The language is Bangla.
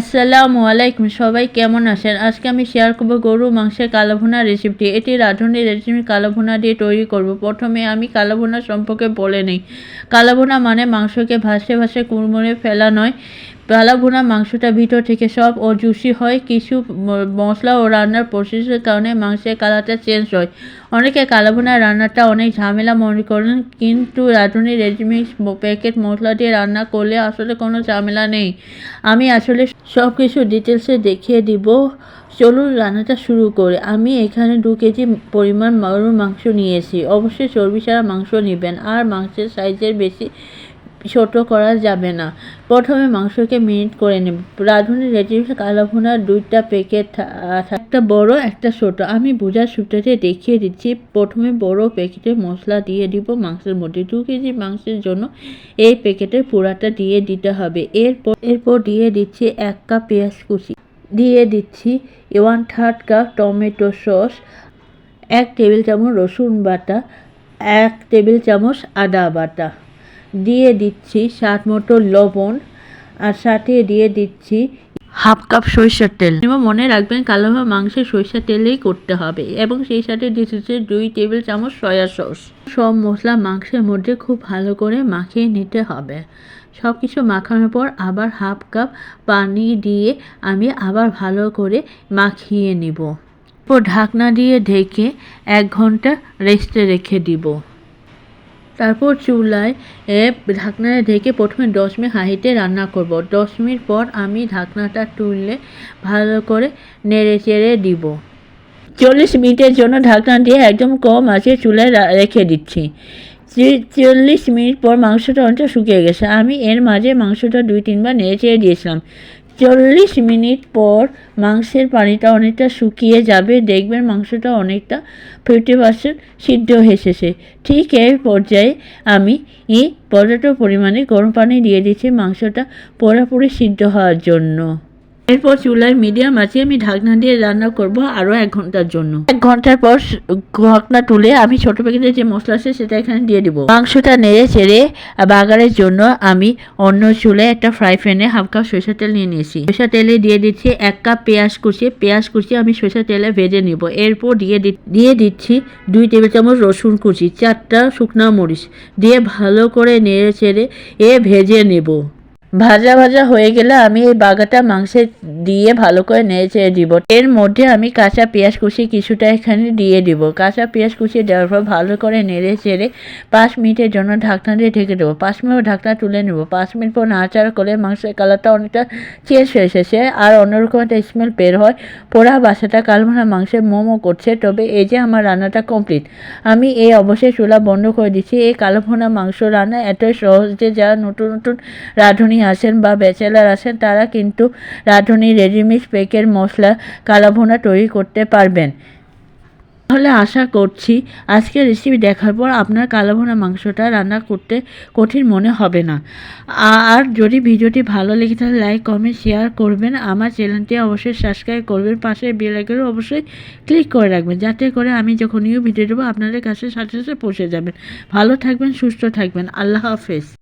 আসসালামু আলাইকুম সবাই কেমন আছেন? আজকে আমি শেয়ার করব গরু, মাংসের কালো ভুনা রেসিপিটি এটি রাঁধুনি রেসিপি কালো ভুনা দিয়ে তৈরি করব। প্রথমে আমি কালো ভুনা সম্পর্কে বলে নিই। কালো ভুনা মানে মাংসকে ভাসে ভাসে কুড়মুড়ে ফেলা নয়। কালো ভুনা, মাংসটা ভিতর থেকে সব ও জুসি হয়, কিছু মশলা ও রান্নার প্রসেসের কারণে মাংসের কালারটা চেঞ্জ হয়। অনেকে কালো ভুনা রান্নাটা অনেক ঝামেলা মনে করেন, কিন্তু রাঁধুনি রেডিমিক্স প্যাকেট মশলা দিয়ে রান্না করলে আসলে কোনো ঝামেলা নেই। আমি আসলে সব কিছু ডিটেলসে দেখিয়ে দিব। চলুন রান্নাটা শুরু করে। আমি এখানে দু কেজি পরিমাণ গরুর মাংস নিয়েছি। অবশ্যই চর্বি ছাড়া মাংস নেবেন, আর মাংসের সাইজের বেশি ছোট করা যাবে না। প্রথমে মাংসকে মিনিট করে নেব। রাঁধুনি রেডিমিক্স কালো ভুনার দুইটা প্যাকেট একটা বড়, একটা ছোট। আমি বোঝার সূত্রতে দেখিয়ে দিচ্ছি। প্রথমে বড় প্যাকেটে মশলা দিয়ে দিব মাংসের মধ্যে। দু কেজি মাংসের জন্য এই প্যাকেটের পুরাটা দিয়ে দিতে হবে। এরপর এরপর দিয়ে দিচ্ছি এক কাপ পেঁয়াজ কুচি। দিয়ে দিচ্ছি one third cup tomato sauce, এক টেবিল চামচ রসুন বাটা, এক টেবিল চামচ আদা বাটা। দিয়ে দিচ্ছি স্বাদ মতো লবণ আর সাথে দিয়ে দিচ্ছি হাফ কাপ সরিষার তেল। এবং মনে রাখবেন কালো ভাব মাংসের সরিষার তেলেই করতে হবে এবং সেই সাথে দিচ্ছি দুই টেবিল চামচ সয়া সস। সব মশলা মাংসের মধ্যে খুব ভালো করে মাখিয়ে নিতে হবে। সব কিছু মাখানোর পর আবার হাফ কাপ পানি দিয়ে আমি আবার ভালো করে মাখিয়ে নিব। এরপর ঢাকনা দিয়ে ঢেকে এক ঘণ্টা রেস্টে রেখে দিব। তারপর চুলায় এ, ঢাকনা ঢেকে প্রথমে দশ মিনিট হাঁড়িতে রান্না করব। দশ মিনিট পর আমি ঢাকনাটা তুললে ভালো করে নেড়ে চেড়ে দিব। চল্লিশ মিনিটের জন্য ঢাকনা দিয়ে একদম কম আছে চুলায় রেখে দিচ্ছি। চল্লিশ মিনিট পর মাংসটা অনেকটা শুকিয়ে গেছে। আমি এর মাঝে মাংসটা দুই তিনবার নেড়ে চেড়ে দিয়েছিলাম। চল্লিশ মিনিট পর মাংসের পানিটা অনেকটা শুকিয়ে যাবে। দেখবেন মাংসটা অনেকটা ফিফটি পার্সেন্ট সিদ্ধ এসেছে। ঠিক এই পর্যায়ে আমি এই পর্যাপ্ত পরিমাণে গরম পানি দিয়ে দিচ্ছি মাংসটা পুরোপুরি সিদ্ধ হওয়ার জন্য। এরপর চুলায় মিডিয়াম আছে আমি ঢাকনা দিয়ে রান্না করব আরও এক ঘণ্টার জন্য। এক ঘণ্টার পর ঢাকনা তুলে আমি ছোট প্যাকেটের যে মশলা আছে সেটা এখানে দিয়ে দিব। মাংসটা নেড়ে চেড়ে বাগারের জন্য আমি অন্য চুলে একটা ফ্রাই প্যানে হাফ কাপ সরিষা তেল নিয়ে নিয়েছি। সরিষা তেলে দিয়ে দিচ্ছি এক কাপ পেঁয়াজ কুচি। পেঁয়াজ কুচি আমি সরিষা তেলে ভেজে নিব। এরপর দিয়ে দিয়ে দিচ্ছি দুই টেবিল চামচ রসুন কুচি, চারটা শুকনো মরিচ। দিয়ে ভালো করে নেড়ে চেড়ে এ ভেজে নেব। ভাজা ভাজা হয়ে গেলে আমি এই বাগাটা মাংসে দিয়ে ভালো করে নেড়ে দিব। এর মধ্যে আমি কাঁচা পেঁয়াজ কুচি কিছুটা এখানে দিয়ে দিব। কাঁচা পেঁয়াজ কুচি দেওয়ার পর ভালো করে নেড়ে চেড়ে পাঁচ মিনিটের জন্য ঢাকনা দিয়ে ঢেকে দেবো। পাঁচ মিনিট ঢাকনা তুলে নেব। পাঁচ মিনিট পর নাড়াচাড়া করে মাংসের কালারটা অনেকটা চেঞ্জ হয়ে এসেছে আর অন্যরকম একটা স্মেল বের হয়। পোড়া বাসাটা কালমারা মাংসের মোমো করছে, তবে এই যে আমার রান্নাটা কমপ্লিট, আমি এই অবশ্যই চুলা বন্ধ করে দিচ্ছি। এই কালো মাংস রান্না এতই সহজ যে যারা নতুন নতুন রাঁধুনি আছেন বা ব্যাচেলার আসেন, তারা কিন্তু রাঁধুনি, রেডিমিক্স, পেকের মশলা, কালাভোনা তৈরি করতে পারবেন। তাহলে আশা করছি আজকের রেসিপি দেখার পর আপনার কালাভোনা মাংসটা রান্না করতে কঠিন মনে হবে না। আর যদি ভিডিওটি ভালো লেগে থাকে লাইক কমেন্ট শেয়ার করবেন। আমার চ্যানেলটি অবশ্যই সাবস্ক্রাইব করবেন। পাশে বেল আইকনও অবশ্যই ক্লিক করে রাখবেন, যাতে করে আমি যখন নিউ ভিডিও দেবো, আপনাদের কাছে সাথে সাথে পৌঁছে যাবেন। ভালো থাকবেন, সুস্থ থাকবেন। আল্লাহ হাফেজ।